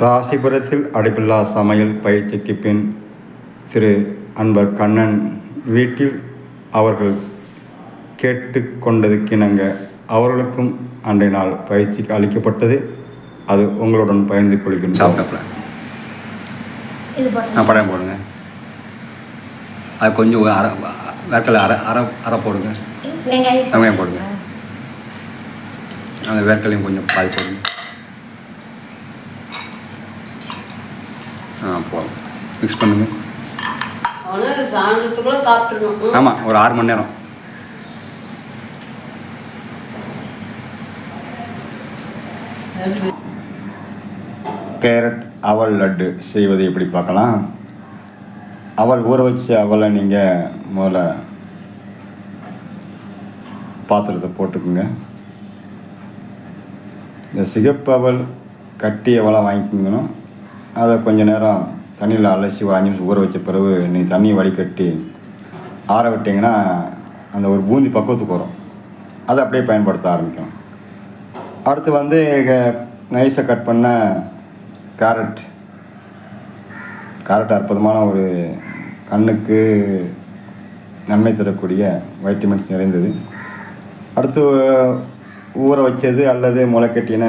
ராசிபுரத்தில் அடுப்பில்லா சமையல் பயிற்சிக்கு பின் திரு அன்பர் கண்ணன் வீட்டில் அவர்கள் கேட்டுக்கொண்டதுக்கிணங்க அவர்களுக்கும் அன்றைய நாள் பயிற்சிக்கு அளிக்கப்பட்டது. அது உங்களுடன் பகிர்ந்து கொள்கின்றோம். சாப்பிட்டப்பல நான் படம் போடுங்க. அது கொஞ்சம் அரை வேர்க்கடலை அரை அரை அரை போடுங்க. வெங்காயம். போடுங்க. அந்த வேர்க்கடலையும் கொஞ்சம் பாதி போடுங்க. ஆ போதும். மிக்ஸ் பண்ணுங்க. அவனு சாயந்தரத்துக்குள்ள சாப்பிட்டுருணும் ஆமாம் ஒரு ஆறு மணி நேரம். கேரட் அவல் லட்டு செய்வது எப்படி பார்க்கலாம்? அவல் ஊற வச்ச அவலை நீங்கள் முதல்ல பாத்திரத்தை போட்டுக்குங்க. இந்த சிகப்பு அவல் கட்டி அவலை வாங்கிக்கணும் அதை கொஞ்ச நேரம் தண்ணியில் அலசி ஒரு அஞ்சு நிமிஷம் ஊற வச்ச பிறகு நீங்கள் தண்ணியை வடிகட்டி ஆற விட்டிங்கன்னா அந்த ஒரு பூந்தி பக்குவத்துக்கு வரும். அதை அப்படியே பயன்படுத்த ஆரம்பிக்கும் அடுத்து வந்து நைஸை கட் பண்ண கேரட் கேரட் அற்புதமான ஒரு கண்ணுக்கு நன்மை தரக்கூடிய வைட்டமின்ஸ் நிறைந்தது. அடுத்து ஊற வச்சது அல்லது முளைக்கட்டின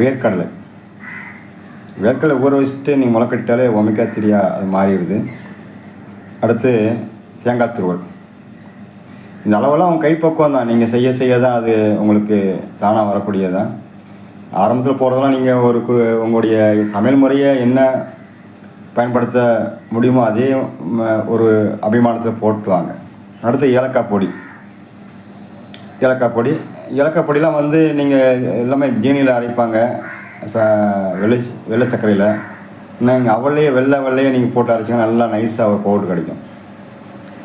வேர்க்கடலை. வேர்க்கடலை ஊற வச்சுட்டு நீங்கள் முளைக்கட்டாலே ஒமிக்கா திரியா அது மாறிடுது. அடுத்து தேங்காய் துருவல். இந்த அளவெல்லாம் உங்கள் கைப்பக்குவம் தான். நீங்கள் செய்ய செய்ய தான் அது உங்களுக்கு தானாக வரக்கூடியதான் ஆரம்பத்தில் போகிறதெல்லாம் நீங்கள் ஒரு உங்களுடைய சமையல் முறையை என்ன பயன்படுத்த முடியுமோ அதே ஒரு அபிமானத்தில் போட்டு வாங்க. அடுத்து ஏலக்காய் பொடி. ஏலக்காய் பொடி. ஏலக்காய் பொடிலாம் வந்து நீங்கள் எல்லாமே ஜீனியில் அரைப்பாங்க. ச வெள்ளை வெள்ளை சர்க்கரையில். நீங்கள் அவளையே வெள்ளை வெள்ளையே நீங்கள் போட்டு அரைச்சிங்கன்னா நல்லா நைஸாக ஒரு பவுடர் கிடைக்கும்.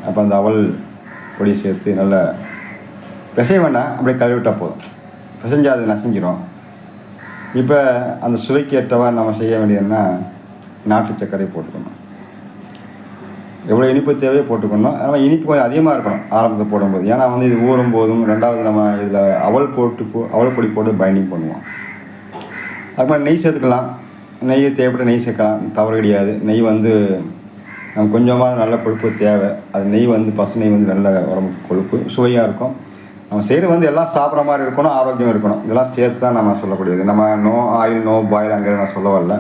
அப்போ அந்த அவல் பொடி சேர்த்து நல்லா பிசைய வேண்டாம். அப்படியே கழுவிட்டால் போதும். பிசைஞ்சா அது நசைஞ்சிடும் இப்போ அந்த சுவைக்கு ஏற்றவா நம்ம செய்ய வேண்டியதுன்னா நாட்டு சர்க்கரை போட்டுக்கணும். எவ்வளோ இனிப்பு தேவையோ போட்டுக்கணும். ஆனால் இனிப்பு கொஞ்சம் அதிகமாக இருக்கணும் ஆரம்பத்தில் போடும்போது. ஏன்னா வந்து இது ஊறும் போதும் ரெண்டாவது நம்ம இதில் அவல் போட்டு போ அவல் பொடி போட்டு பைண்டிங் பண்ணுவோம். அதுக்கப்புறம் நெய் சேர்த்துக்கலாம். நெய் தேவைப்பட்ட நெய் சேர்க்கலாம். தவறு கிடையாது. நெய் வந்து நம்ம கொஞ்சமாக நல்ல கொழுப்பு தேவை. அது நெய் வந்து பசு நெய் வந்து நல்ல உடம்புக்கு கொழுப்பு சுவையாக இருக்கும். நம்ம செய்கிறது வந்து எல்லாம் சாப்பிட்ற மாதிரி இருக்கணும் ஆரோக்கியம் இருக்கணும். இதெல்லாம் சேர்த்து தான் நம்ம சொல்லக்கூடியது. நம்ம நோ ஆயில் நோ பாயில் அங்கே நான் சொல்ல வரல.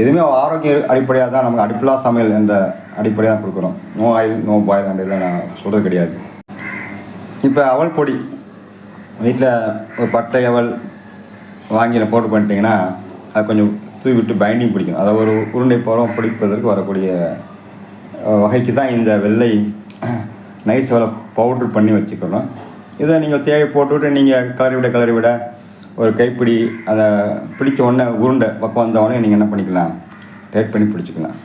எதுவுமே ஆரோக்கிய அடிப்படையாக தான் நமக்கு அடிப்பிலா சமையல் என்ற அடிப்படையாக கொடுக்குறோம். நோ ஆயில் நோ பாயில் என்ற இதில் நான் சொல்கிறது கிடையாது. இப்போ அவல் பொடி. வீட்டில் ஒரு பட்டை அவல் வாங்கியில் போட்டு பண்ணிட்டீங்கன்னா அது கொஞ்சம் தூவி விட்டு பைண்டிங் பிடிக்கணும் அதை ஒரு உருண்டை பழம் பிடிப்பதற்கு வரக்கூடிய வகைக்கு தான் இந்த வெள்ளை நைஸ் வலை பவுட்ரு பண்ணி வச்சுக்கணும். இதை நீங்கள் தேவை போட்டுவிட்டு நீங்கள் கலரி விட கலரி விட ஒரு கைப்பிடி அதை பிடிச்ச உடனே உருண்டை பக்கம் வந்த உடனே நீங்கள் என்ன பண்ணிக்கலாம்? டைட் பண்ணி பிடிச்சிக்கலாம்.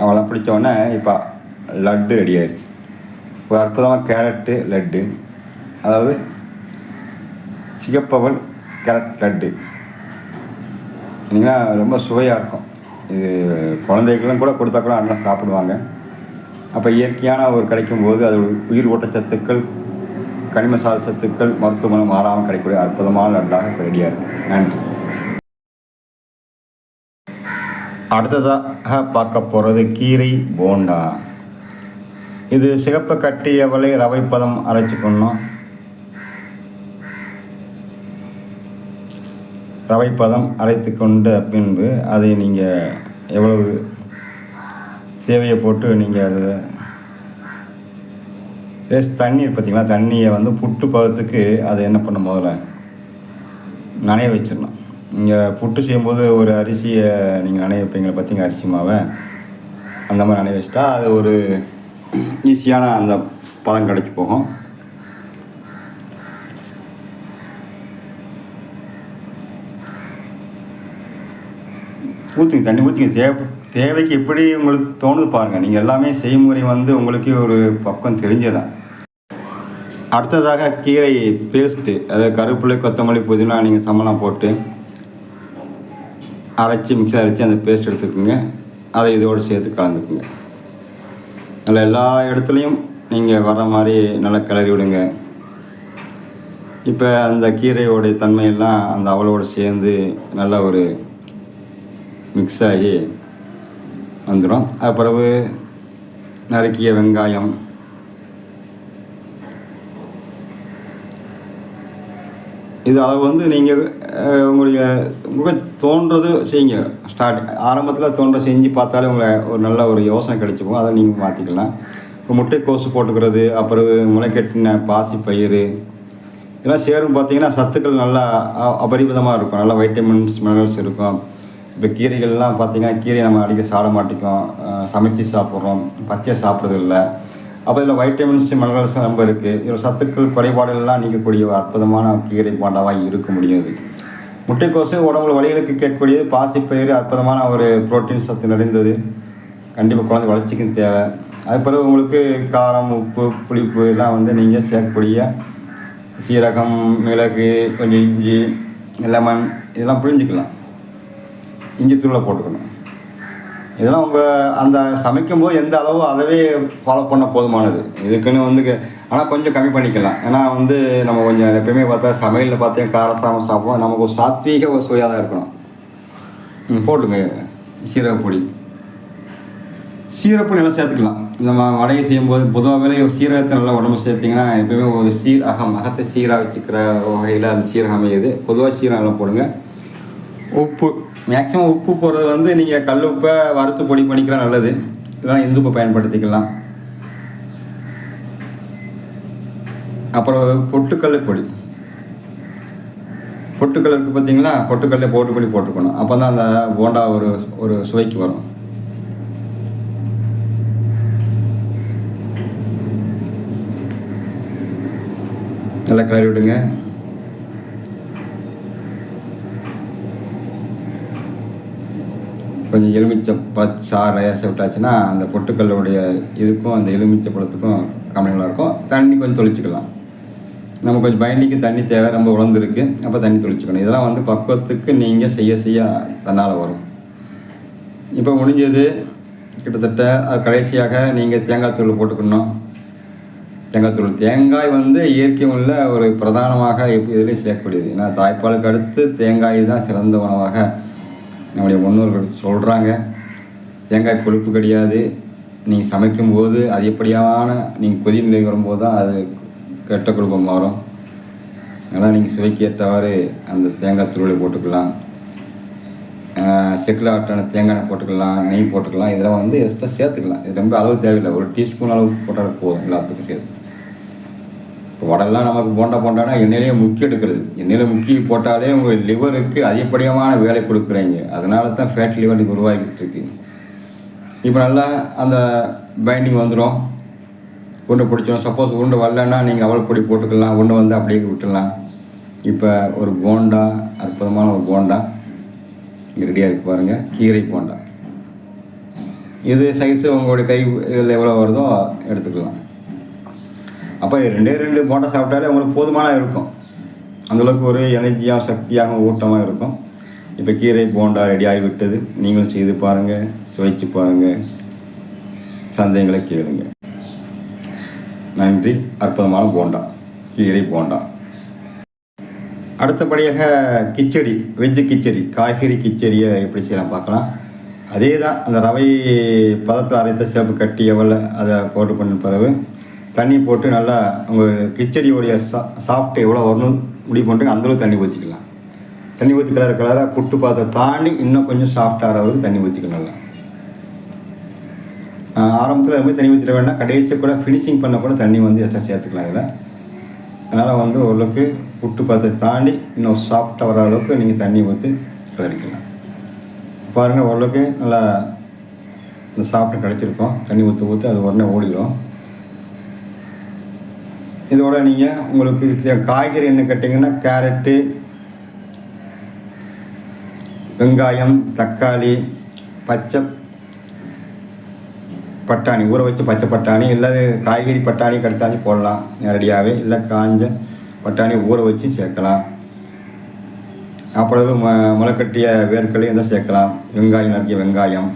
அவெல்லாம் அவ்வளோதான் பிடிச்ச உடனே இப்போ லட்டு ரெடி ஆயிடுச்சு ஒரு அற்புதமாக கேரட்டு லட்டு. அதாவது சிகப்பவல் கேரட் லட்டு. இல்லைங்களா ரொம்ப சுவையாக இருக்கும். இது குழந்தைகளும் கூட கொடுத்தா கூட அண்ணன் சாப்பிடுவாங்க. அப்போ இயற்கையான ஒரு கிடைக்கும் போது அதோட உயிர் ஊட்டச்சத்துக்கள் கனிம சாத சத்துக்கள் மருத்துவமனை மாறாமல் கிடைக்கக்கூடிய அற்புதமான லட்டாக இப்போ ரெடியாக இருக்குது நன்றி. அடுத்ததாக பார்க்க போகிறது கீரை போண்டா. இது சிகப்பு கட்டியவளை ரவை பதம் அரைச்சிக்கணும் ரவை பதம் அரைத்து கொண்ட பின்பு அதை நீங்கள் எவ்வளவு தேவையை போட்டு நீங்கள் அதை லேஸ் தண்ணீர் பார்த்திங்களா? தண்ணியை வந்து புட்டு பதத்துக்கு அதை என்ன பண்ண முதல்ல? நனைய வச்சிடணும். நீங்கள் புட்டு செய்யும்போது ஒரு அரிசியை நீங்கள் நனைய வைப்பீங்களா? பார்த்திங்க அரிசி மாவை. அந்த மாதிரி நனைய வச்சுட்டா அது ஒரு ஈஸியான அந்த பதம் கிடச்சி போகும். ஊற்றுங்க தண்ணி ஊற்றிங்க தேவை தேவைக்கு எப்படி உங்களுக்கு தோணுது பாருங்கள் நீங்கள் எல்லாமே செய்முறை வந்து உங்களுக்கு ஒரு பக்கம் தெரிஞ்சதான் அடுத்ததாக கீரை பேஸ்ட்டு அதாவது கருப்பிலை கொத்தமல்லி புதினா நீங்கள் சம்மணம் போட்டு அரைச்சி மிக்ஸி அரைச்சி அந்த பேஸ்ட் எடுத்துக்கோங்க. அதை இதோடு சேர்த்து கலந்துக்குங்க. அதில் எல்லா இடத்துலையும் நீங்கள் வர மாதிரி நல்லா கிளறி விடுங்க. இப்போ அந்த கீரையோடைய தன்மையெல்லாம் அந்த அவளோடு சேர்ந்து நல்ல ஒரு மிக்ஸ் ஆகி வந்துடும் அது பிறகு நறுக்கிய வெங்காயம். இது அளவு வந்து நீங்கள் உங்களுடைய உங்களுக்கு தோன்றது செய்யுங்க. ஸ்டார்ட் ஆரம்பத்தில் தோன்ற செஞ்சு பார்த்தாலே உங்களை ஒரு நல்ல ஒரு யோசனை கிடைச்சிக்கும் அதை நீங்கள் மாற்றிக்கலாம் இப்போ முட்டைக்கோசு போட்டுக்கிறது அப்புறம் முளைக்கட்டின பாசி பயிர் இதெல்லாம் சேரும் பார்த்தீங்கன்னா சத்துக்கள் நல்லா அபரிமிதமாக இருக்கும். நல்லா வைட்டமின்ஸ் மினரல்ஸ் இருக்கும். இப்போ கீரைகள்லாம் பார்த்தீங்கன்னா கீரை நம்ம அடிக்க சாப்பிட மாட்டேங்கிறோம். சமைச்சு சாப்பிட்றோம். பச்சை சாப்பிட்றது இல்லை அப்போ இதில் வைட்டமின்ஸ் மினரல்ஸ் ரொம்ப இருக்குது இதில் சத்துக்கள் குறைபாடுகள்லாம் நீக்கக்கூடிய ஒரு அற்புதமான கீரை போண்டாவாக இருக்க முடியும் இது முட்டைக்கோசு உடம்புல வழிகளுக்கு கேட்கக்கூடியது. பாசிப்பயிறு அற்புதமான ஒரு புரோட்டீன் சத்து நிறைந்தது. கண்டிப்பாக குழந்தை வளர்ச்சிக்கும் தேவை. அது பிறகு உங்களுக்கு காரம் உப்பு புளிப்பு எல்லாம் வந்து நீங்கள் சேர்க்கக்கூடிய சீரகம் மிளகு கொஞ்சம் இஞ்சி லெமன் இதெல்லாம் புழிஞ்சிக்கலாம். இஞ்சி தூளை போட்டுக்கணும். இதெல்லாம் உங்கள் அந்த சமைக்கும் போது எந்த அளவோ அதவே ஃபாலோ பண்ண போதுமானது? இதுக்குன்னு வந்து ஆனால் கொஞ்சம் கம்மி பண்ணிக்கலாம். ஏன்னா வந்து நம்ம கொஞ்சம் எப்பயுமே பார்த்தா சமையலில் பார்த்தீங்கன்னா காரசாரம் சாப்பிடுவோம். நமக்கு ஒரு சாத்வீக ஒரு சுவையாக தான் இருக்கணும். ம், போட்டுங்க. சீரகப்பொடி சீரப்பு நல்லா சேர்த்துக்கலாம். நம்ம வடையை செய்யும்போது பொதுவாகவே சீரகத்தை நல்லா உடம்பு சேர்த்திங்கன்னா எப்பயுமே ஒரு சீர் அகம் அகத்தை சீராக வச்சுக்கிற வகையில் அது சீரகம் அமையுது. பொதுவாக சீரகம் நல்லா போடுங்க. உப்பு. மேக்ஸிமம் உப்பு போடுறது வந்து நீங்கள் கல் உப்பை வறுத்து பொடி பண்ணிக்கலாம் நல்லது. இல்லைனா இந்து உப்பை பயன்படுத்திக்கலாம். அப்புறம் பொட்டுக்கல் பொடி. பொட்டுக்கல் இருக்குது பார்த்தீங்களா? பொட்டுக்கல்லே போட்டு பண்ணி போட்டுக்கணும் அப்போ தான் அந்த போண்டா ஒரு ஒரு சுவைக்கு வரும். நல்லா கிளறி விடுங்க. கொஞ்சம் எலுமிச்சை பழச்சாறு லேசாக விட்டாச்சுன்னா அந்த பொட்டுக்கல்லுடைய இதுக்கும் அந்த எலுமிச்சை பழத்துக்கும் கம்மியாக இருக்கும் தண்ணி கொஞ்சம் தொளிச்சிக்கலாம். நம்ம கொஞ்சம் பைண்டிங்க்கு தண்ணி தேவை ரொம்ப உழந்துருக்கு அப்போ தண்ணி தொளிச்சிக்கணும். இதெல்லாம் வந்து பக்குவத்துக்கு நீங்கள் செய்ய செய்ய தன்னால் வரும். இப்போ முடிஞ்சது. கிட்டத்தட்ட கடைசியாக நீங்கள் தேங்காய் தூள் போட்டுக்கணும். தேங்காய் தூள் தேங்காய் வந்து இயற்கை உள்ள ஒரு பிரதானமாக எப்படி இதுலேயும் சேர்க்கக்கூடியது. ஏன்னா தாய்ப்பாலுக்கு அடுத்து தேங்காய் தான் சிறந்த உணவாக நம்முடைய முன்னோர்கள் சொல்கிறாங்க தேங்காய் கொழுப்பு கிடையாது. நீங்கள் சமைக்கும்போது அதிகப்படியான நீங்கள் கொதி நிலை வரும்போது தான் அது கெட்ட கொழுப்பு மாறும். அதனால் நீங்கள் சுவைக்கு ஏற்றவாறு அந்த தேங்காய் துருளை போட்டுக்கலாம். செக்கில் ஆட்டான தேங்காய் எண்ணெய் போட்டுக்கலாம் நெய் போட்டுக்கலாம். இதெல்லாம் வந்து எக்ஸ்ட்ரா சேர்த்துக்கலாம். இது ரொம்ப அளவு தேவையில்லை. ஒரு டீஸ்பூன் அளவு போட்டால் போதும் எல்லாத்துக்கும் சேர்த்து. இப்போ வடெல்லாம் நமக்கு போண்டா போண்டானா எண்ணெயிலேயே முக்கி எடுக்கிறது. எண்ணெயில் முக்கி போட்டாலே உங்கள் லிவருக்கு அதிகப்படியமான வேலை கொடுக்குறீங்க. அதனால தான் ஃபேட் லிவர் இன்னைக்கு உருவாகிட்டு இருக்கு. இப்போ நல்லா அந்த பைண்டிங் வந்துடும் உருண்டை பிடிச்சிடும் சப்போஸ் உருண்டை வரலன்னா நீங்கள் அவல் பொடி போட்டுக்கலாம். உருண்டை வந்து அப்படியே விட்டுடலாம். இப்போ ஒரு போண்டா அற்புதமான ஒரு போண்டா. இங்கே ரெடியாக இருக்கு பாருங்கள் கீரை போண்டா. இது சைஸு உங்களுடைய கை இதில் எவ்வளோ வருதோ எடுத்துக்கலாம். அப்போ ரெண்டே ரெண்டு போண்டா சாப்பிட்டாலே உங்களுக்கு போதுமான இருக்கும். அந்தளவுக்கு ஒரு எனர்ஜியாக சக்தியாகவும் ஊட்டமாக இருக்கும். இப்போ கீரை போண்டா ரெடி ஆகிவிட்டது. நீங்களும் செய்து பாருங்கள் சுவைச்சு பாருங்கள் சந்தேகங்களை கேளுங்க. நன்றி. அற்புதமான போண்டா. கீரை போண்டா. அடுத்தபடியாக கிச்சடி வெஜ்ஜு கிச்சடி காய்கறி கிச்சடியை எப்படி செய்யலாம் பார்க்கலாம். அதே தான் அந்த ரவை பதத்தில் அரைத்த சேப்பு கட்டி எவ்வளோ அதை போட்டு பண்ண பிறகு தண்ணி போட்டு நல்லா உங்கள் கிச்சடியோடைய சா சாஃப்ட் எவ்வளோ வரணும் முடிவு பண்ணுறீங்க அந்தளவுக்கு தண்ணி ஊற்றிக்கலாம் தண்ணி ஊற்றி கலர கலராக புட்டு பாத்திரம் தாண்டி இன்னும் கொஞ்சம் சாஃப்ட் அளவுக்கு தண்ணி ஊற்றிக்கணும் ஆரம்பத்தில் ரொம்ப தண்ணி ஊற்றிட வேண்டாம். கடைசி கூட ஃபினிஷிங் பண்ண கூட தண்ணி வந்து எக்ஸ்ட்ரா சேர்த்துக்கலாம் இதில். அதனால் வந்து ஓரளவுக்கு புட்டு பாத்திரம் தாண்டி இன்னும் சாஃப்டாக வர அளவுக்கு நீங்கள் தண்ணி ஊற்றி கிளறிக்கலாம் பாருங்கள் ஓரளவுக்கு நல்லா இந்த சாப்பிட்டு கிடச்சிருக்கோம் தண்ணி ஊற்ற ஊற்றி அது உடனே ஓடிடும். இதோட நீங்கள் உங்களுக்கு காய்கறி என்ன கேட்டிங்கன்னா கேரட்டு வெங்காயம் தக்காளி பச்சை பட்டாணி ஊற வச்சு பச்சை பட்டாணி இல்லை காய்கறி பட்டாணி கிடைச்சாலும் போடலாம் நேரடியாகவே இல்லை காஞ்ச பட்டாணி ஊற வச்சு சேர்க்கலாம். அப்புறம் ம முளைக்கட்டிய வேர்க்கலையும் தான் சேர்க்கலாம். வெங்காயம் நறுக்கிய வெங்காயம்.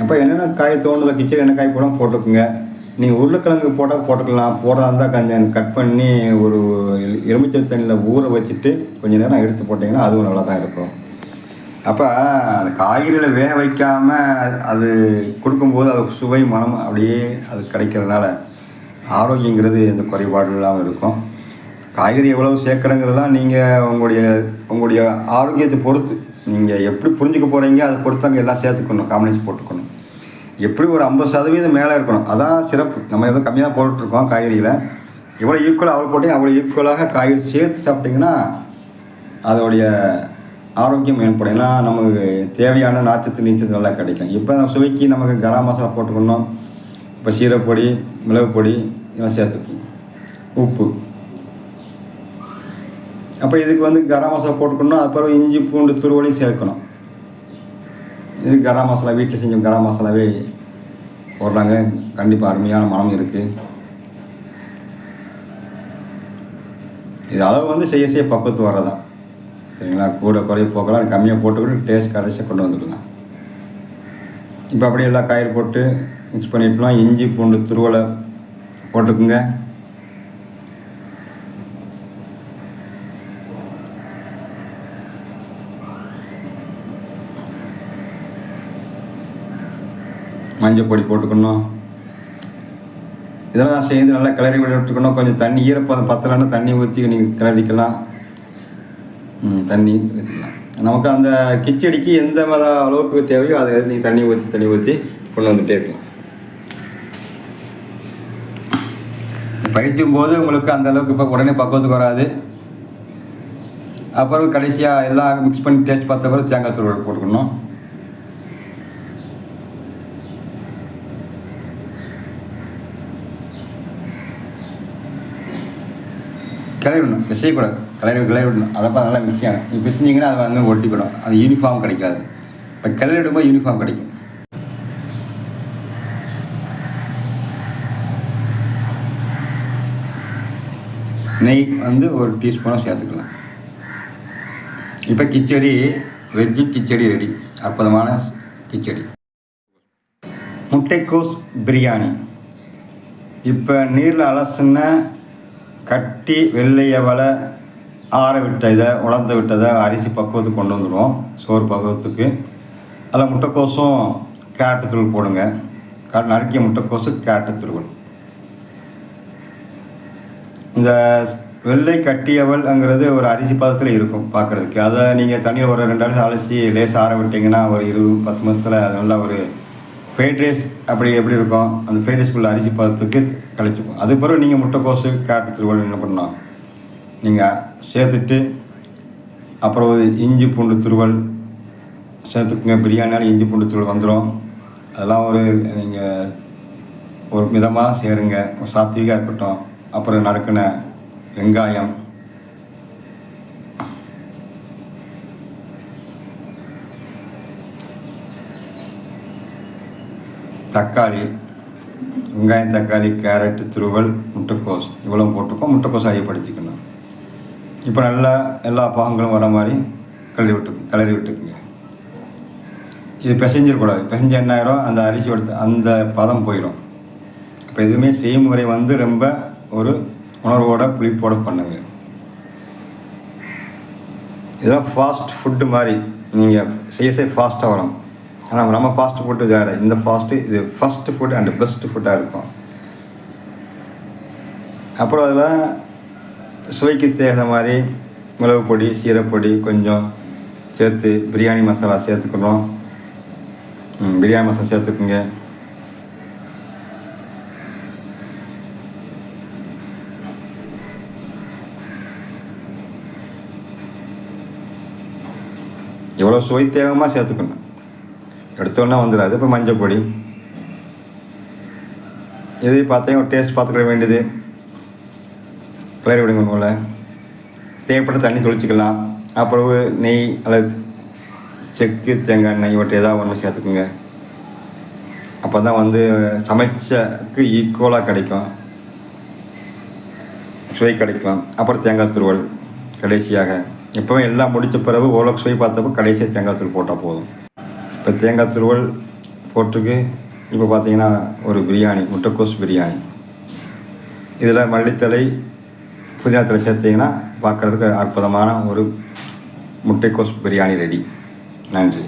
அப்போ என்னென்ன காய் தோணுதோ கிச்சடி என்ன காய் போட போட்டுக்குங்க. நீங்கள் உருளைக்கிழங்கு போட்டால் போட்டுக்கலாம். போடாத இருந்தால் கொஞ்சம் கட் பண்ணி ஒரு எலு- எலுமிச்சை தண்ணியில் ஊற வச்சுட்டு கொஞ்ச நேரம் எடுத்து போட்டிங்கன்னா அதுவும் நல்லா தான் இருக்கும். அப்போ அந்த காய்கறியில் வேக வைக்காமல் அது கொடுக்கும்போது அது சுவை மனம் அப்படியே அது கிடைக்கிறதுனால ஆரோக்கியங்கிறது எந்த குறைபாடு இல்லாமல் இருக்கும். காய்கறி எவ்வளவு சேர்க்குறங்கிறதெல்லாம் நீங்கள் உங்களுடைய உங்களுடைய ஆரோக்கியத்தை பொறுத்து. நீங்கள் எப்படி புரிஞ்சுக்க போகிறீங்க அதை பொறுத்து அங்கே எல்லாம் சேர்த்துக்கணும் காம்பினேஷன் போட்டுக்கணும். எப்படி ஒரு ஐம்பது சதவீதம் மேலே இருக்கணும் அதான் சிறப்பு. நம்ம எதுவும் கம்மியாக போட்டுட்ருக்கோம் காய்கறியில். எவ்வளோ ஈக்குவலாக அவ்வளோ போட்டீங்க அவ்வளோ ஈக்குவலாக காய்கறி சேர்த்து சாப்பிட்டிங்கன்னா அதோடைய ஆரோக்கியம் மேம்படும் ஏன்னா நமக்கு தேவையான நாச்சத்து நீச்சத்து நல்லா கிடைக்கும். இப்போ நம்ம சுவைக்கு நமக்கு கரம் மசாலா போட்டுக்கணும். இப்போ சீரப்பொடி மிளகு பொடி இதெல்லாம் சேர்த்துக்கணும். உப்பு. அப்போ இதுக்கு வந்து கரம் மசாலா போட்டுக்கணும். அப்புறம் இஞ்சி பூண்டு துருவலையும் சேர்க்கணும். இது கரம் மசாலா வீட்டில் செஞ்ச கரம் மசாலாவே போடுறாங்க. கண்டிப்பாக அருமையான மனம் இருக்குது இது அளவு வந்து செய்ய செய்ய பக்குவத்து வரதான் சரிங்களா? கூட குறைய போக்கலாம் கம்மியாக போட்டுக்கிட்டு டேஸ்ட் கடைசியாக கொண்டு வந்துடலாம். இப்போ அப்படியே எல்லா காயில் போட்டு மிக்ஸ் பண்ணிட்டோம் இஞ்சி பூண்டு துருவலை போட்டுக்குங்க. மஞ்சள் பொடி போட்டுக்கணும். இதெல்லாம் சேர்ந்து நல்லா கிளறி விட்டுக்கணும். கொஞ்சம் தண்ணி ஈரப்பதம் பத்தலைன்னா தண்ணி ஊற்றி நீங்கள் கிளறிக்கலாம். தண்ணி ஊற்றிக்கலாம் நமக்கு அந்த கிச்சடிக்கு எந்த மத அளவுக்கு தேவையோ அதை நீங்கள் தண்ணி ஊற்றி தண்ணி ஊற்றி கொண்டு வந்துட்டே இருக்கலாம். பயிற்சியும் போது உங்களுக்கு அந்த அளவுக்கு இப்போ உடனே பக்குவத்துக்கு வராது. அப்புறம் கடைசியாக எல்லாம் மிக்ஸ் பண்ணி டேஸ்ட் பார்த்த பிறகு தேங்காய் தூள் போட்டுக்கணும். கிளறி விடணும் பிசையக்கூடாது கிளறி கிளறி விடணும் அதப்போ நல்லா மிக்ஸ் ஆகும் நீங்கள் பிசைஞ்சிங்கன்னா அது வந்து ஒட்டிக்கணும் அது யூனிஃபார்ம் கிடைக்காது. இப்போ கிளறி விடும்போது யூனிஃபார்ம் கிடைக்கும். நெய் வந்து ஒரு டீஸ்பூனாக சேர்த்துக்கலாம். இப்போ கிச்சடி வெஜ்ஜு கிச்சடி ரெடி. அற்புதமான கிச்சடி. முட்டைக்கோஸ் பிரியாணி. இப்போ நீரில் அலசுன கட்டி வெள்ளையை வலை ஆற விட்ட இதை உலர்ந்து விட்டதை அரிசி பக்குவத்துக்கு கொண்டு வந்துடுவோம் சோறு பக்குவத்துக்கு. அதில் முட்டைக்கோசும் கேரட்டு தூள் போடுங்க நறுக்கிய முட்டைக்கோசு கேரட்டு தூள் இந்த வெள்ளை கட்டியவல்ங்கிறது ஒரு அரிசி பதத்தில் இருக்கும் பார்க்குறதுக்கு. அதை நீங்கள் தண்ணியில் ஒரு ரெண்டு அரிசி அலசி லேசாக ஆற விட்டிங்கன்னா ஒரு இருபது பத்து மாதத்தில் அது நல்லா ஒரு ஃப்ரைட் ரைஸ் அப்படி எப்படி இருக்கும்? அந்த ஃப்ரைட் ரைஸ்க்குள்ளே அரிசி பதத்துக்கு கழிச்சுக்கும் அது பிறகு நீங்கள் முட்டைக்கோசு கேரட் திருவள் என்ன பண்ணலாம்? நீங்கள் சேர்த்துட்டு அப்புறம் ஒரு இஞ்சி பூண்டு துருவல் சேர்த்துக்குங்க. பிரியாணியால் இஞ்சி பூண்டு துருவல் வந்துடும் அதெல்லாம் ஒரு நீங்கள் ஒரு மிதமாக சேருங்க. ஒரு சாத்விகாக இருக்கட்டும். அப்புறம் நறுக்கின வெங்காயம் தக்காளி வெங்காயம் தக்காளி கேரட்டு துருவல் முட்டைக்கோஸ். இவ்வளோ போட்டுக்கோ முட்டைக்கோஸ் ஐயப்படுத்திக்கணும் இப்போ நல்லா எல்லா பாகங்களும் வர மாதிரி கழுவி விட்டு கிளறி விட்டுக்குங்க. இது பிசைஞ்சிடக்கூடாது பிசைஞ்ச என்ன ஆயிரும்? அந்த அரிசி எடுத்து அந்த பதம் போயிடும் இப்போ எதுவுமே செய்முறை வந்து ரொம்ப ஒரு உணர்வோட புளிப்போட பண்ணுங்க. இதெல்லாம் ஃபாஸ்ட் ஃபுட்டு மாதிரி. நீங்கள் செய்ய செய்ய ஃபாஸ்ட்டாக வரும். ஆனால் நம்ம ஃபாஸ்ட் ஃபுட்டு வேறு. இந்த ஃபாஸ்ட்டு இது ஃபஸ்ட்டு ஃபுட் அண்ட் பெஸ்ட் ஃபுட்டாக இருக்கும். அப்புறம் அதில் சுவைக்கு தேர்ந்த மாதிரி மிளகு பொடி சீரப்பொடி கொஞ்சம் சேர்த்து பிரியாணி மசாலா சேர்த்துக்கணும். பிரியாணி மசாலா சேர்த்துக்குங்க. எவ்வளோ சுவை தேகமாக சேர்த்துக்கணும். எடுத்தோன்னா வந்துடாது. இப்போ மஞ்சள் பொடி இது பார்த்தீங்க ஒரு டேஸ்ட் பார்த்துக்க வேண்டியது. கிளறி விடுங்க போல் தேவைப்பட்ட தண்ணி தொளிச்சிக்கலாம். அப்புறம் நெய் அல்லது செக்கு தேங்காய் எண்ணெய் இவற்றை ஏதாவது ஒன்று சேர்த்துக்குங்க. அப்போ தான் வந்து சமைச்சக்கு ஈக்குவலாக கிடைக்கும். சுவை கிடைக்கும் அப்புறம் தேங்காய் துருவல் கடைசியாக. எப்போவும் எல்லாம் முடித்த பிறகு ஓரளவுக்கு சுவை பார்த்தப்போ கடைசியாக தேங்காய் தூள் போட்டால் போதும். இப்போ தேங்காய் துருவல் போட்டுக்கு இப்போ பார்த்தீங்கன்னா ஒரு பிரியாணி முட்டைக்கோஸ் பிரியாணி. இதில் மல்லித்தலை புதினாத்தலை சேர்த்தீங்கன்னா பார்க்குறதுக்கு அற்புதமான ஒரு முட்டைக்கோஸ் பிரியாணி ரெடி. நன்றி.